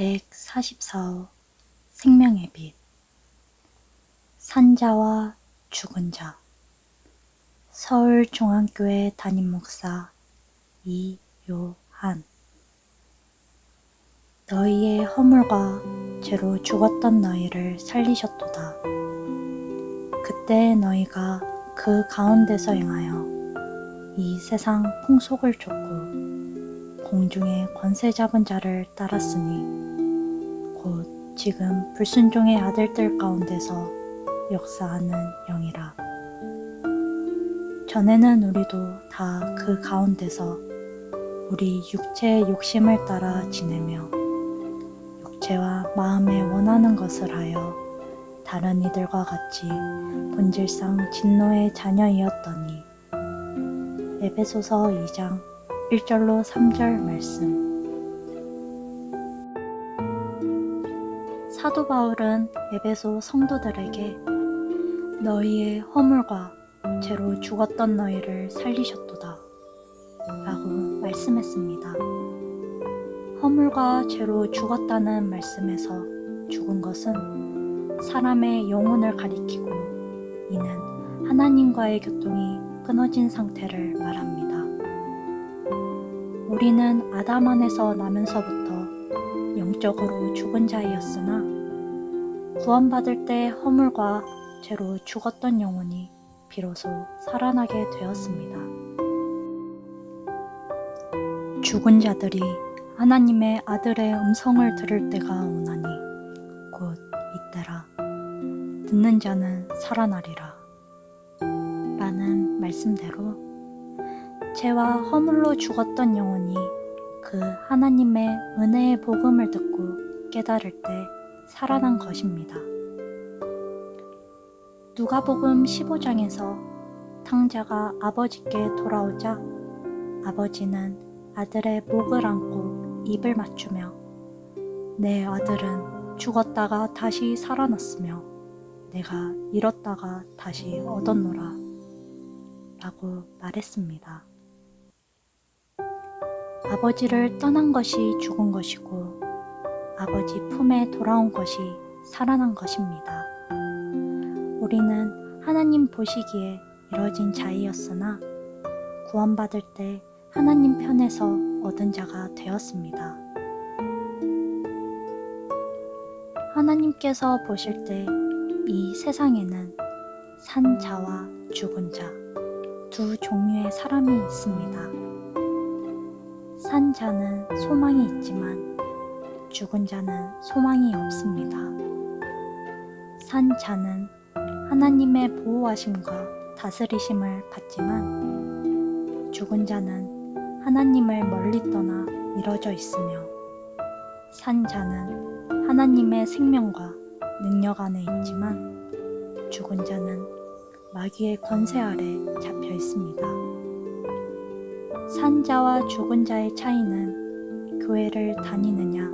144호 생명의 빛. 산자와 죽은 자. 서울중앙교회 담임 목사 이요한. 너희의 허물과 죄로 죽었던 너희를 살리셨도다. 그때 너희가 그 가운데서 행하여 이 세상 풍속을 쫓고 공중의 권세 잡은 자를 따랐으니 곧 지금 불순종의 아들들 가운데서 역사하는 영이라. 전에는 우리도 다 그 가운데서 우리 육체의 욕심을 따라 지내며 육체와 마음에 원하는 것을 하여 다른 이들과 같이 본질상 진노의 자녀이었더니 에베소서 2장 1절로 3절 말씀 사도 바울은 에베소 성도들에게 너희의 허물과 죄로 죽었던 너희를 살리셨도다 라고 말씀했습니다. 허물과 죄로 죽었다는 말씀에서 죽은 것은 사람의 영혼을 가리키고 이는 하나님과의 교통이 끊어진 상태를 말합니다. 우리는 아담 안에서 나면서부터 영적으로 죽은 자이었으나 구원받을 때 허물과 죄로 죽었던 영혼이 비로소 살아나게 되었습니다. 죽은 자들이 하나님의 아들의 음성을 들을 때가 오나니 곧 이때라 듣는 자는 살아나리라 라는 말씀대로 죄와 허물로 죽었던 영혼이 그 하나님의 은혜의 복음을 듣고 깨달을 때 살아난 것입니다. 누가복음 15장에서 탕자가 아버지께 돌아오자 아버지는 아들의 목을 안고 입을 맞추며 내 아들은 죽었다가 다시 살아났으며 내가 잃었다가 다시 얻었노라 라고 말했습니다. 아버지를 떠난 것이 죽은 것이고 아버지 품에 돌아온 것이 살아난 것입니다. 우리는 하나님 보시기에 이뤄진 자이었으나 구원받을 때 하나님 편에서 얻은 자가 되었습니다. 하나님께서 보실 때 이 세상에는 산 자와 죽은 자 두 종류의 사람이 있습니다. 산 자는 소망이 있지만 죽은 자는 소망이 없습니다. 산 자는 하나님의 보호하심과 다스리심을 받지만 죽은 자는 하나님을 멀리 떠나 이뤄져 있으며 산 자는 하나님의 생명과 능력 안에 있지만 죽은 자는 마귀의 권세 아래 잡혀 있습니다. 산 자와 죽은 자의 차이는 교회를 다니느냐,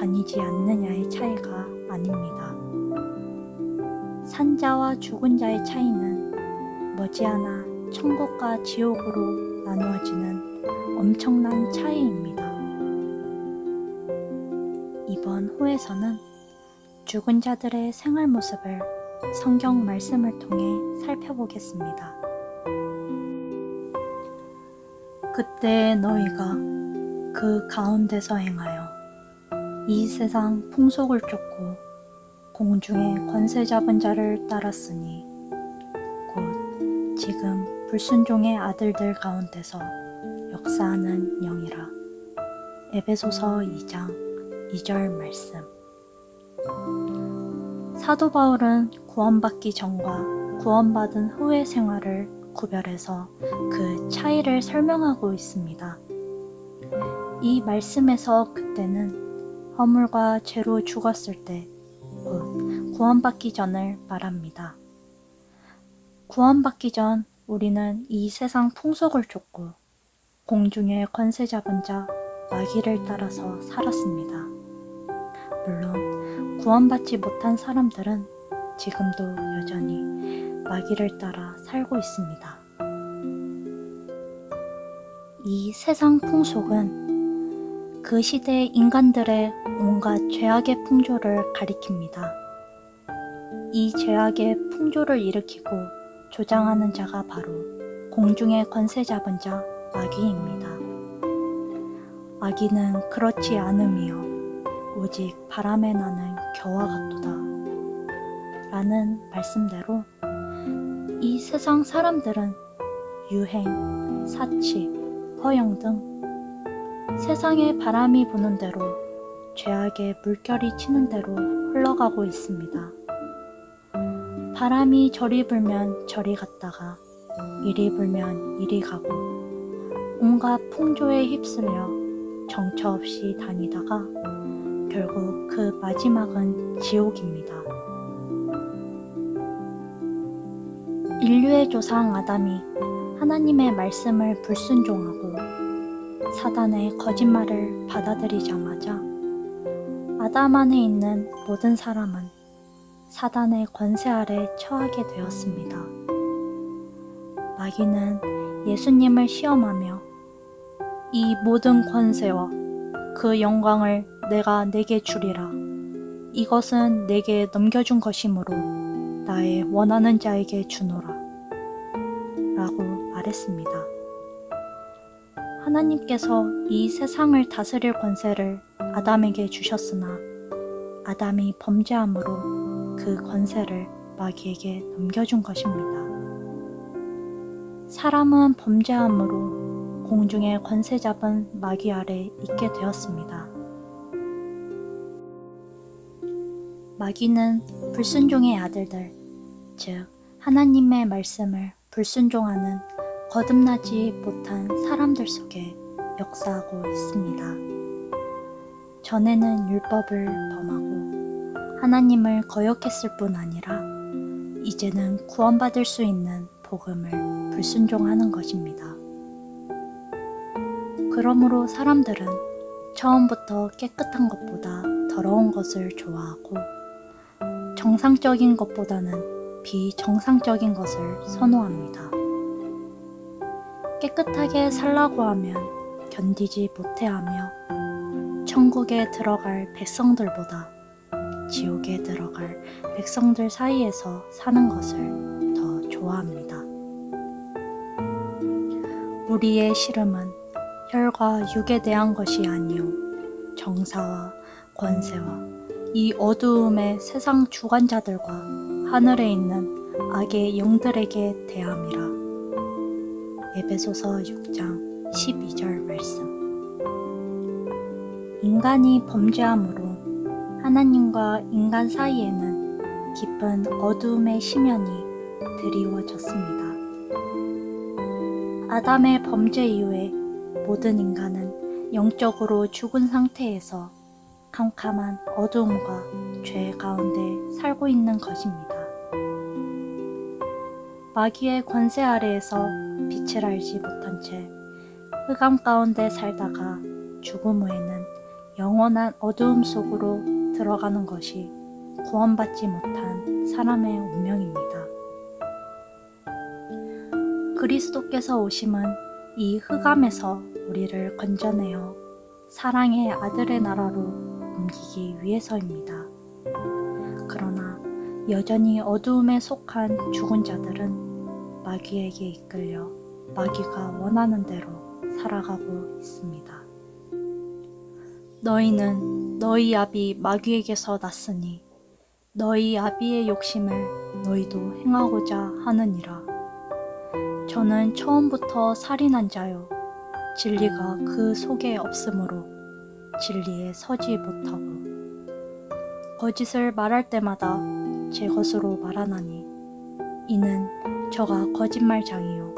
다니지 않느냐의 차이가 아닙니다. 산자와 죽은 자의 차이는 머지않아 천국과 지옥으로 나누어지는 엄청난 차이입니다. 이번 호에서는 죽은 자들의 생활 모습을 성경 말씀을 통해 살펴보겠습니다. 그때 너희가 그 가운데서 행하여 이 세상 풍속을 쫓고 공중의 권세 잡은 자를 따랐으니 곧 지금 불순종의 아들들 가운데서 역사하는 영이라. 에베소서 2장 2절 말씀. 사도 바울은 구원받기 전과 구원받은 후의 생활을 구별해서 그 차이를 설명하고 있습니다. 이 말씀에서 그때는 허물과 죄로 죽었을 때, 곧 구원받기 전을 말합니다. 구원받기 전 우리는 이 세상 풍속을 쫓고 공중의 권세 잡은 자 마귀를 따라서 살았습니다. 물론 구원받지 못한 사람들은 지금도 여전히 마귀를 따라 살고 있습니다. 이 세상 풍속은 그 시대 인간들의 온갖 죄악의 풍조를 가리킵니다. 이 죄악의 풍조를 일으키고 조장하는 자가 바로 공중의 권세 잡은 자 마귀입니다. 마귀는 그렇지 않음이요 오직 바람에 나는 겨와 같도다. 라는 말씀대로 이 세상 사람들은 유행, 사치, 허영 등 세상의 바람이 부는 대로 죄악의 물결이 치는 대로 흘러가고 있습니다. 바람이 저리 불면 저리 갔다가 이리 불면 이리 가고 온갖 풍조에 휩쓸려 정처 없이 다니다가 결국 그 마지막은 지옥입니다. 인류의 조상 아담이 하나님의 말씀을 불순종하고 사단의 거짓말을 받아들이자마자 아담 안에 있는 모든 사람은 사단의 권세 아래 처하게 되었습니다. 마귀는 예수님을 시험하며 이 모든 권세와 그 영광을 내가 내게 주리라. 이것은 내게 넘겨준 것이므로 나의 원하는 자에게 주노라. 라고 말했습니다. 하나님께서 이 세상을 다스릴 권세를 아담에게 주셨으나 아담이 범죄함으로 그 권세를 마귀에게 넘겨준 것입니다. 사람은 범죄함으로 공중의 권세 잡은 마귀 아래 있게 되었습니다. 마귀는 불순종의 아들들, 즉 하나님의 말씀을 불순종하는 거듭나지 못한 사람들 속에 역사하고 있습니다. 전에는 율법을 범하고 하나님을 거역했을 뿐 아니라 이제는 구원받을 수 있는 복음을 불순종하는 것입니다. 그러므로 사람들은 처음부터 깨끗한 것보다 더러운 것을 좋아하고 정상적인 것보다는 비정상적인 것을 선호합니다. 깨끗하게 살라고 하면 견디지 못해하며 천국에 들어갈 백성들보다 지옥에 들어갈 백성들 사이에서 사는 것을 더 좋아합니다. 우리의 시름은 혈과 육에 대한 것이 아니요 정사와 권세와 이 어두움의 세상 주관자들과 하늘에 있는 악의 영들에게 대함이라. 에베소서 6장 12절 말씀. 인간이 범죄함으로 하나님과 인간 사이에는 깊은 어두움의 심연이 드리워졌습니다. 아담의 범죄 이후에 모든 인간은 영적으로 죽은 상태에서 캄캄한 어두움과 죄 가운데 살고 있는 것입니다. 마귀의 권세 아래에서 빛을 알지 못한 채 흑암 가운데 살다가 죽음 후에는 영원한 어두움 속으로 들어가는 것이 구원받지 못한 사람의 운명입니다. 그리스도께서 오심은 이 흑암에서 우리를 건져내어 사랑의 아들의 나라로 옮기기 위해서입니다. 그러나 여전히 어두움에 속한 죽은 자들은 마귀에게 이끌려 마귀가 원하는 대로 살아가고 있습니다. 너희는 너희 아비 마귀에게서 났으니 너희 아비의 욕심을 너희도 행하고자 하느니라. 저는 처음부터 살인한 자요. 진리가 그 속에 없으므로 진리에 서지 못하고 거짓을 말할 때마다 제 것으로 말하나니 이는 저가 거짓말장이요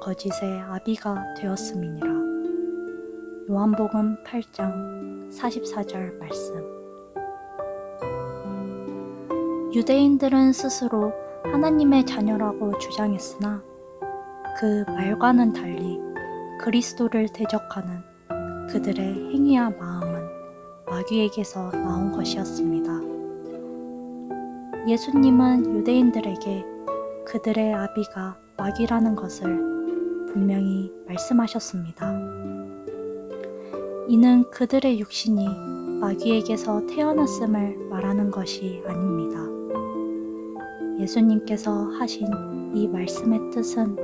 거짓의 아비가 되었음이니라. 요한복음 8장 44절 말씀. 유대인들은 스스로 하나님의 자녀라고 주장했으나 그 말과는 달리 그리스도를 대적하는 그들의 행위와 마음은 마귀에게서 나온 것이었습니다. 예수님은 유대인들에게 그들의 아비가 마귀라는 것을 분명히 말씀하셨습니다. 이는 그들의 육신이 마귀에게서 태어났음을 말하는 것이 아닙니다. 예수님께서 하신 이 말씀의 뜻은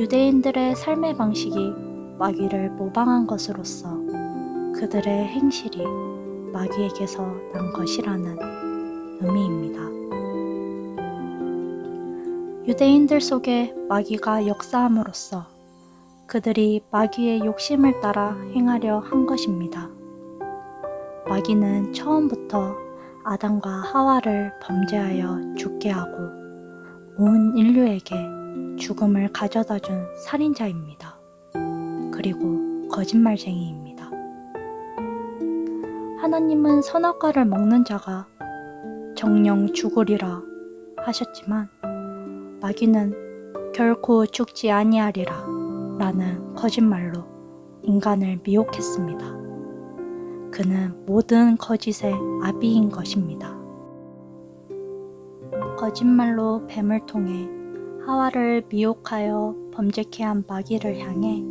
유대인들의 삶의 방식이 마귀를 모방한 것으로서 그들의 행실이 마귀에게서 난 것이라는 의미입니다. 유대인들 속에 마귀가 역사함으로써 그들이 마귀의 욕심을 따라 행하려 한 것입니다. 마귀는 처음부터 아담과 하와를 범죄하여 죽게 하고 온 인류에게 죽음을 가져다 준 살인자입니다. 그리고 거짓말쟁이입니다. 하나님은 선악과를 먹는 자가 정령 죽으리라 하셨지만 마귀는 결코 죽지 아니하리라 라는 거짓말로 인간을 미혹했습니다. 그는 모든 거짓의 아비인 것입니다. 거짓말로 뱀을 통해 하와를 미혹하여 범죄케 한 마귀를 향해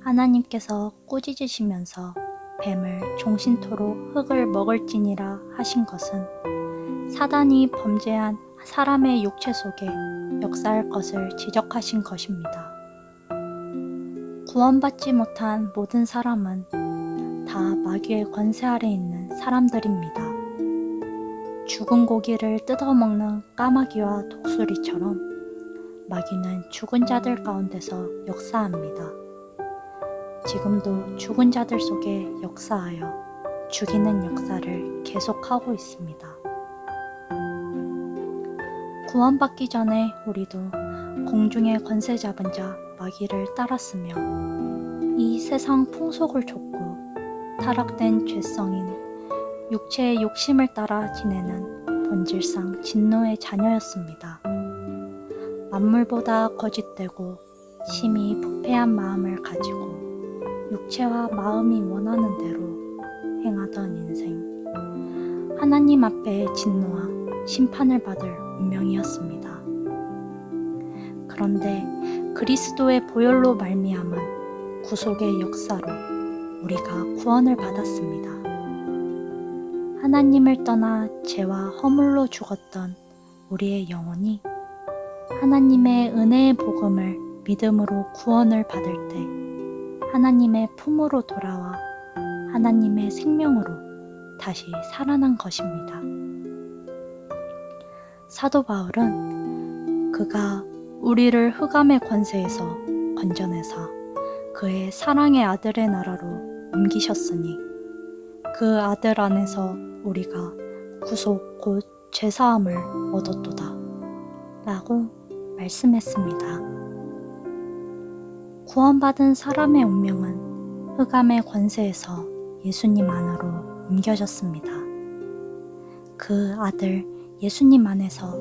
하나님께서 꾸짖으시면서 뱀을 종신토로 흙을 먹을지니라 하신 것은 사단이 범죄한 사람의 육체 속에 역사할 것을 지적하신 것입니다. 구원받지 못한 모든 사람은 다 마귀의 권세 아래 있는 사람들입니다. 죽은 고기를 뜯어먹는 까마귀와 독수리처럼 마귀는 죽은 자들 가운데서 역사합니다. 지금도 죽은 자들 속에 역사하여 죽이는 역사를 계속하고 있습니다. 구원받기 전에 우리도 공중의 권세 잡은 자 마귀를 따랐으며 이 세상 풍속을 좇고 타락된 죄성인 육체의 욕심을 따라 지내는 본질상 진노의 자녀였습니다. 만물보다 거짓되고 심히 부패한 마음을 가지고 육체와 마음이 원하는 대로 행하던 인생. 하나님 앞에 진노와 심판을 받을 운명이었습니다. 그런데 그리스도의 보혈로 말미암은 구속의 역사로 우리가 구원을 받았습니다. 하나님을 떠나 죄와 허물로 죽었던 우리의 영혼이 하나님의 은혜의 복음을 믿음으로 구원을 받을 때 하나님의 품으로 돌아와 하나님의 생명으로 다시 살아난 것입니다. 사도 바울은 그가 우리를 흑암의 권세에서 건져내사 그의 사랑의 아들의 나라로 옮기셨으니 그 아들 안에서 우리가 구속 곧 죄사함을 얻었도다 라고 말씀했습니다. 구원받은 사람의 운명은 흑암의 권세에서 예수님 안으로 옮겨졌습니다. 그 아들 예수님 안에서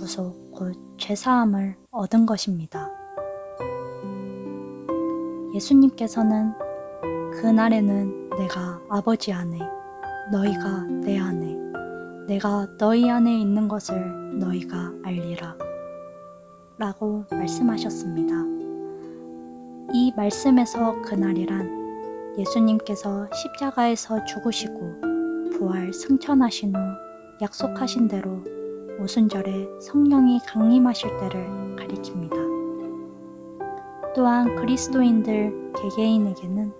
구속 곧 죄사함을 얻은 것입니다. 예수님께서는 그날에는 내가 아버지 안에, 너희가 내 안에, 내가 너희 안에 있는 것을 너희가 알리라. 라고 말씀하셨습니다. 이 말씀에서 그날이란 예수님께서 십자가에서 죽으시고 부활 승천하신 후 약속하신 대로 오순절에 성령이 강림하실 때를 가리킵니다. 또한 그리스도인들 개개인에게는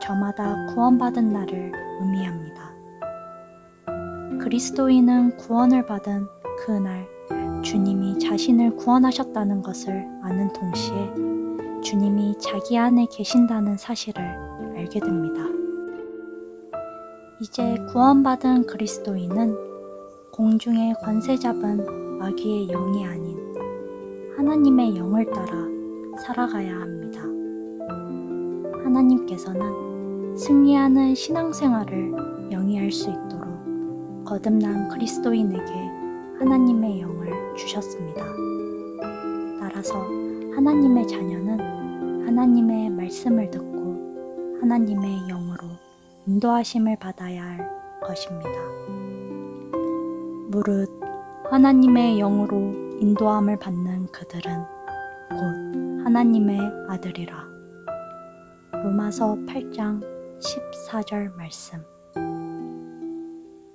저마다 구원받은 날을 의미합니다. 그리스도인은 구원을 받은 그날 주님이 자신을 구원하셨다는 것을 아는 동시에 주님이 자기 안에 계신다는 사실을 알게 됩니다. 이제 구원받은 그리스도인은 공중의 권세 잡은 마귀의 영이 아닌 하나님의 영을 따라 살아가야 합니다. 하나님께서는 승리하는 신앙생활을 영위할 수 있도록 거듭난 그리스도인에게 하나님의 영을 주셨습니다. 따라서 하나님의 자녀는 하나님의 말씀을 듣고 하나님의 영으로 인도하심을 받아야 할 것입니다. 무릇 하나님의 영으로 인도함을 받는 그들은 곧 하나님의 아들이라. 로마서 8장 14절 말씀.